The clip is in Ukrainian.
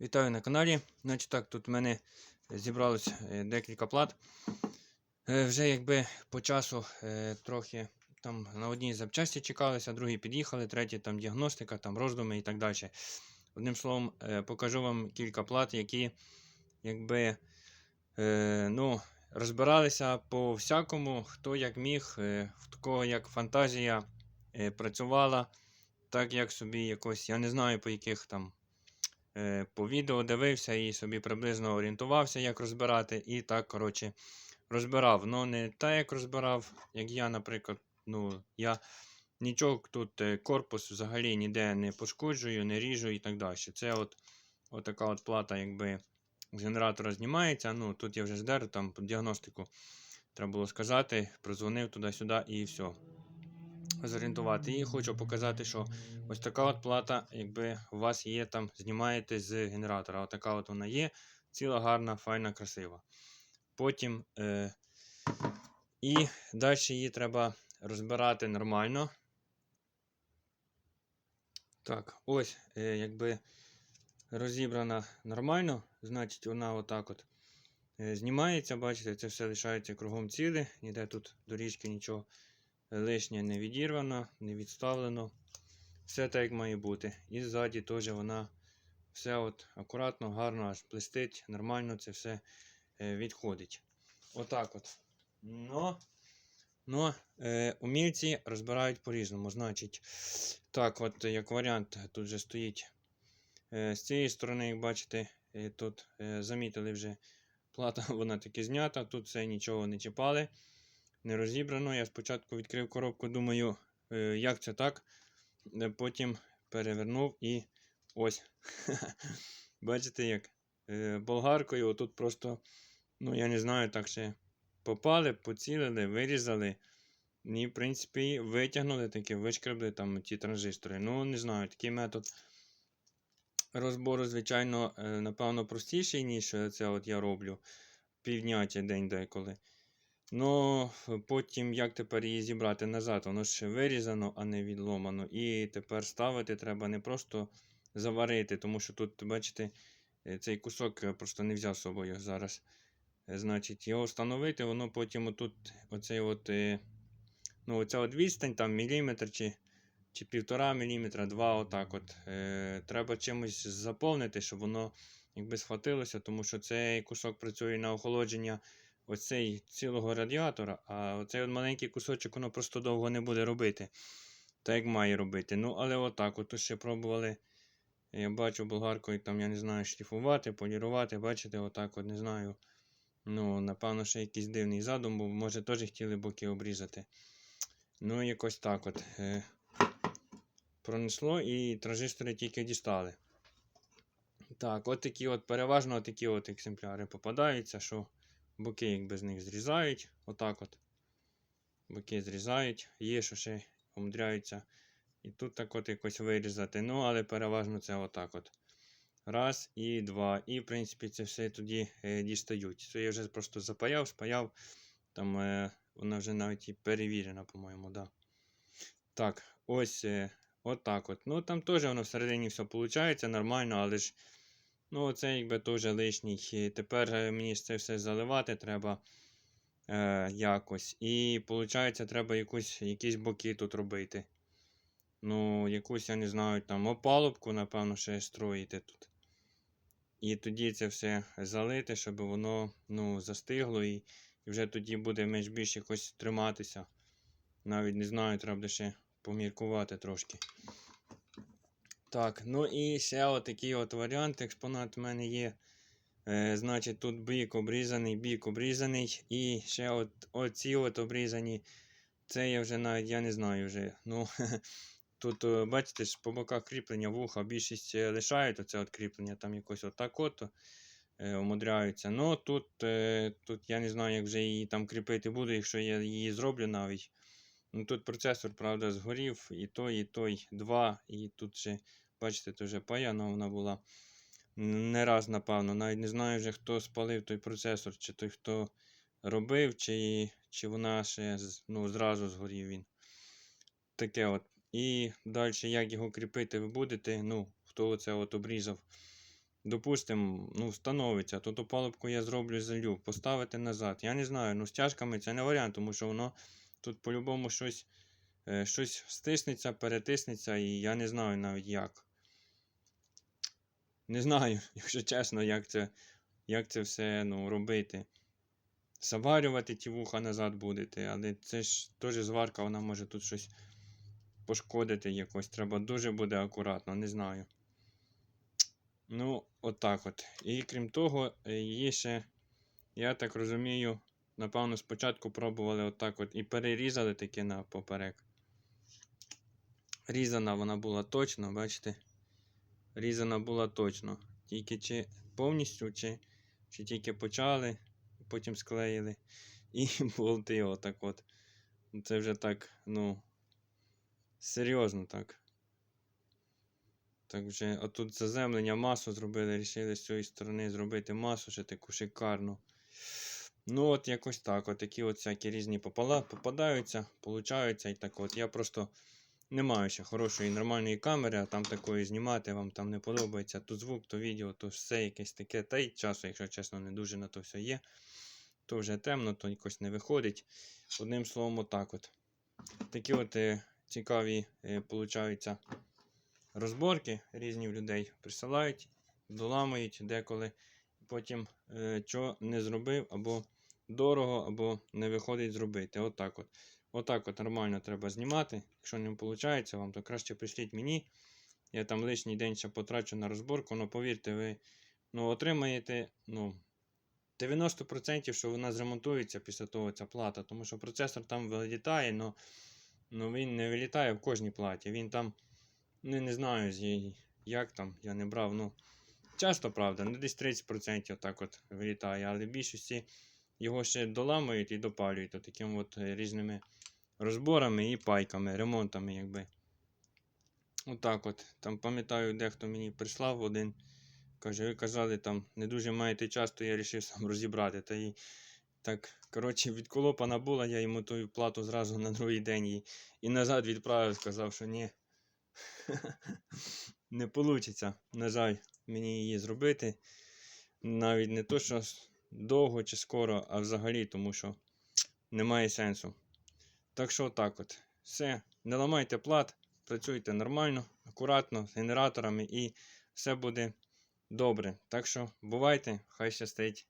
Вітаю на каналі. Значить так, тут в мене зібралось е, декілька плат. Е, Вже якби по часу е, трохи там на одній запчасті чекалися, другі під'їхали, треті там діагностика, там роздуми і так далі. Одним словом, покажу вам кілька плат, які якби ну, розбиралися по всякому, хто як міг, в такого як фантазія працювала, так як собі якось, я не знаю по яких там по відео дивився і собі приблизно орієнтувався, як розбирати. І так, коротше, розбирав. Ну, не так, як розбирав, як я, наприклад, ну, я нічого тут е, корпус взагалі ніде не пошкоджую, не ріжу і так далі. Це от, от така от плата, якби з генератора знімається. Ну, тут я вже здер, там діагностику треба було сказати, прозвонив туди-сюди і все. Зорієнтувати. І хочу показати, що ось така от плата, якби у вас є там, знімаєте з генератора. Отака от вона є. Ціла, гарна, файна, красива. Потім е, і далі її треба розбирати нормально. Так, ось, е, якби розібрана нормально, значить вона отак от е, знімається, бачите, це все лишається кругом ціле, ніде тут доріжки нічого лишнє не відірвано, не відставлено. Все так, як має бути. І ззаді теж вона все от акуратно, гарно аж блистить, нормально це все е, відходить. Отак от. Но, но е, умільці розбирають по-різному. Значить, так, от як варіант, тут вже стоїть. Е, з цієї сторони, як бачите, е, тут е, замітили вже плата, вона таки знята, тут все нічого не чіпали не розібрано. Я спочатку відкрив коробку, думаю, е, як це так. Е, Потім перевернув і ось. Бачите, як Е, болгаркою отут просто, ну я не знаю, так ще попали, поцілили, вирізали. І, в принципі, витягнули таке, вишкребли там ті транзистори. Ну, не знаю, такий метод розбору, звичайно, напевно, простіший, ніж це от я роблю півдня чи день деколи. Ну, потім як тепер її зібрати назад? Воно ж вирізано, а не відломано. І тепер ставити треба не просто заварити, тому що тут, бачите, е, цей кусок я просто не взяв з собою зараз. Е, Значить, його встановити, воно потім отут, оцей от, е, ну, оця от відстань, там міліметр чи, чи півтора міліметра, два, отак от. Е, треба чимось заповнити, щоб воно якби схватилося, тому що цей кусок працює на охолодження оцей цілого радіатора, а оцей от маленький кусочок воно просто довго не буде робити. Так як має робити. Ну, але отак. От ще пробували. Я бачу болгаркою там, я не знаю, шліфувати, полірувати. Бачите, отак от не знаю. Ну, напевно, ще якийсь дивний задум, бо може теж хотіли боки обрізати. Ну, якось так от. Е, Пронесло і транзистори тільки дістали. Так, от такі от переважно такі от екземпляри попадаються, що боки якби з них зрізають. Отак от. Боки зрізають, є, що ще умудряються. І тут так от якось вирізати. Ну, але переважно це отак от. Раз і два. І, в принципі, це все тоді е, дістають. Це я вже просто запаяв, спаяв. Там е, вона вже навіть і перевірена, по-моєму, да. Так, ось е, отак от. Ну, там теж воно всередині все виходить нормально, але ж. Ну, оце якби теж лишній. Тепер е, мені це все заливати треба е, якось. І виходить, треба якусь, якісь боки тут робити. Ну, якусь, я не знаю, там опалубку, напевно, ще строїти тут. І тоді це все залити, щоб воно ну, застигло і, і вже тоді буде менш більш якось триматися. Навіть не знаю, треба ще поміркувати трошки. Так, ну і ще отакий от варіант. Експонат у мене є. Е, значить, тут бік обрізаний, бік обрізаний. І ще от, оці от обрізані. Це я вже навіть я не знаю вже. Ну, Тут, е, бачите, по боках кріплення вуха більшість е, лишають оце от кріплення, там якось отак от е, умудряються. Ну тут, е, тут я не знаю, як вже її там кріпити буду, якщо я її зроблю навіть. Ну, Тут процесор, правда, згорів, і той, і той, два. І тут ще, бачите, то вже паяна вона була. Не раз, напевно. Навіть не знаю вже, хто спалив той процесор, чи той, хто робив, чи чи вона ще ну, зразу згорів він. Таке от. І далі, як його кріпити, ви будете. Ну, хто це от обрізав. допустимо, ну, встановиться, то ту палубку я зроблю залю, поставити назад. Я не знаю, ну стяжками це не варіант, тому що воно тут по-любому щось, е, щось стиснеться, перетиснеться, і я не знаю навіть як. Не знаю, якщо чесно, як це, як це все ну, робити. Заварювати ті вуха назад будете, але це ж теж зварка, вона може тут щось пошкодити якось. Треба дуже буде акуратно, не знаю. Ну, отак от. І крім того, е, її ще, я так розумію, напевно, спочатку пробували отак от і перерізали таки на поперек. Різана вона була точно, бачите? Різана була точно. Тільки чи повністю, чи, чи тільки почали, потім склеїли. І болти отак от. Це вже так, ну, серйозно так. Так вже, а тут заземлення масу зробили, рішили з цієї сторони зробити масу, ще таку шикарну. Ну, от якось так. От такі от всякі різні попала, попадаються, получаються і так от. Я просто не маю ще хорошої нормальної камери, а там такої знімати вам там не подобається. То звук, то відео, то все якесь таке. Та й часу, якщо чесно, не дуже на то все є. То вже темно, то якось не виходить. Одним словом, отак от. Такі от е, цікаві, е, розборки різні людей присилають, доламують деколи. Потім е, що не зробив, або дорого, або не виходить зробити. Отак от. Отак от нормально треба знімати. Якщо не виходить вам, то краще прийшліть мені. Я там лишній день ще потрачу на розборку, але повірте, ви ну, отримаєте ну, 90%, що вона зремонтується після того ця плата. Тому що процесор там вилітає, але ну, він не вилітає в кожній платі. Він там, ну не знаю, як там, я не брав. ну, Часто, правда, ну десь 30% отак от вилітає, але в більшості його ще доламують і допалюють от таким от е, різними розборами і пайками, ремонтами, якби. Отак от. Там пам'ятаю, дехто мені прислав один. Каже, ви казали, там не дуже маєте час, то я вирішив сам розібрати. Та і так, коротше, відколопана була, я йому ту плату зразу на другий день і, і назад відправив, сказав, що ні. Не вийде, на жаль, мені її зробити. Навіть не то, що довго чи скоро, а взагалі, тому що немає сенсу. Так що так от. Все, не ламайте плат, працюйте нормально, акуратно, з генераторами і все буде добре. Так що бувайте, хай щастить.